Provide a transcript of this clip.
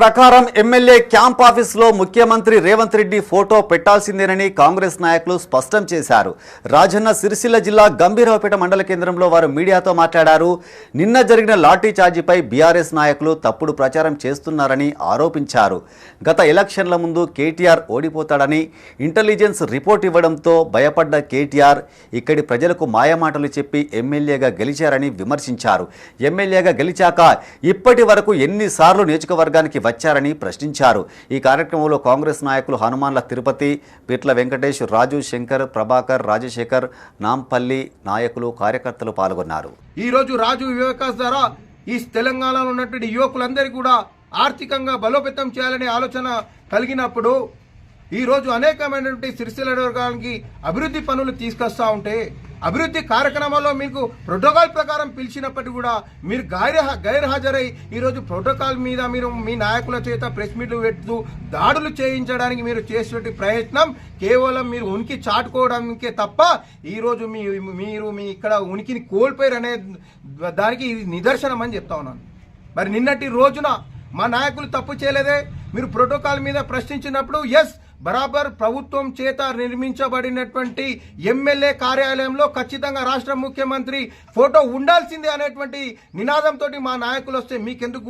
ప్రకారం MLA camp ఆఫీసులో ముఖ్యమంత్రి రేవంత్ రెడ్డి ఫోటో పెట్టాల్సిందేనని కాంగ్రెస్ నాయకులు స్పష్టం చేశారు. రాజన్న సిరిసిల్ల జిల్లా గంభీరావుపేట మండల కేంద్రంలో వారు మీడియాతో మాట్లాడారు. నిన్న జరిగిన లాఠీ చార్జీపై బీఆర్ఎస్ నాయకులు తప్పుడు ప్రచారం చేస్తున్నారని ఆరోపించారు. గత ఎలక్షన్ల ముందు కేటీఆర్ ఓడిపోతాడని ఇంటెలిజెన్స్ రిపోర్ట్ ఇవ్వడంతో భయపడ్డ కేటీఆర్ ఇక్కడి ప్రజలకు మాయమాటలు చెప్పి ఎమ్మెల్యేగా గెలిచారని విమర్శించారు. ఎమ్మెల్యేగా గెలిచాక ఇప్పటి వరకు ఎన్నిసార్లు నియోజకవర్గానికి వచ్చారని ప్రశ్నించారు. ఈ కార్యక్రమంలో కాంగ్రెస్ నాయకులు హనుమాన్ల తిరుపతి పిట్ల వెంకటేష్ రాజు శంకర్ ప్రభాకర్ రాజశేఖర్ నాంపల్లి నాయకులు కార్యకర్తలు పాల్గొన్నారు. ఈ రోజు రాజు వివేకాస్ ద్వారా ఈ తెలంగాణలో ఉన్నటువంటి యువకులందరికీ కూడా ఆర్థికంగా బలోపేతం చేయాలనే ఆలోచన కలిగినప్పుడు ఈ రోజు అనేకమైనటువంటి సిరిసిల్ల వర్గానికి అభివృద్ధి పనులు తీసుకొస్తా ఉంటే అభివృద్ధి కార్యక్రమాల్లో మీకు ప్రోటోకాల్ ప్రకారం పిలిచినప్పటికీ కూడా మీరు గైర్ గైర్ హాజరై ఈరోజు ప్రోటోకాల్ మీద మీరు మీ నాయకుల చేత ప్రెస్ మీట్లు పెడుతూ దాడులు చేయించడానికి మీరు చేసేటువంటి ప్రయత్నం కేవలం మీరు ఉనికి చాటుకోవడానికే తప్ప ఈరోజు మీ మీరు మీ ఇక్కడ ఉనికిని కోల్పోయారు అనే దానికి ఇది నిదర్శనం అని చెప్తా ఉన్నాను. మరి నిన్నటి రోజున మా నాయకులు తప్పు చేయలేదే? మీరు ప్రోటోకాల్ మీద ప్రశ్నించినప్పుడు ఎస్ బరాబర్ ప్రభుత్వం చేత నిర్మించబడినటువంటి ఎమ్మెల్యే కార్యాలయంలో ఖచ్చితంగా రాష్ట్ర ముఖ్యమంత్రి ఫోటో ఉండాల్సిందే అనేటువంటి నినాదంతో మా నాయకులు వస్తే మీకెందుకు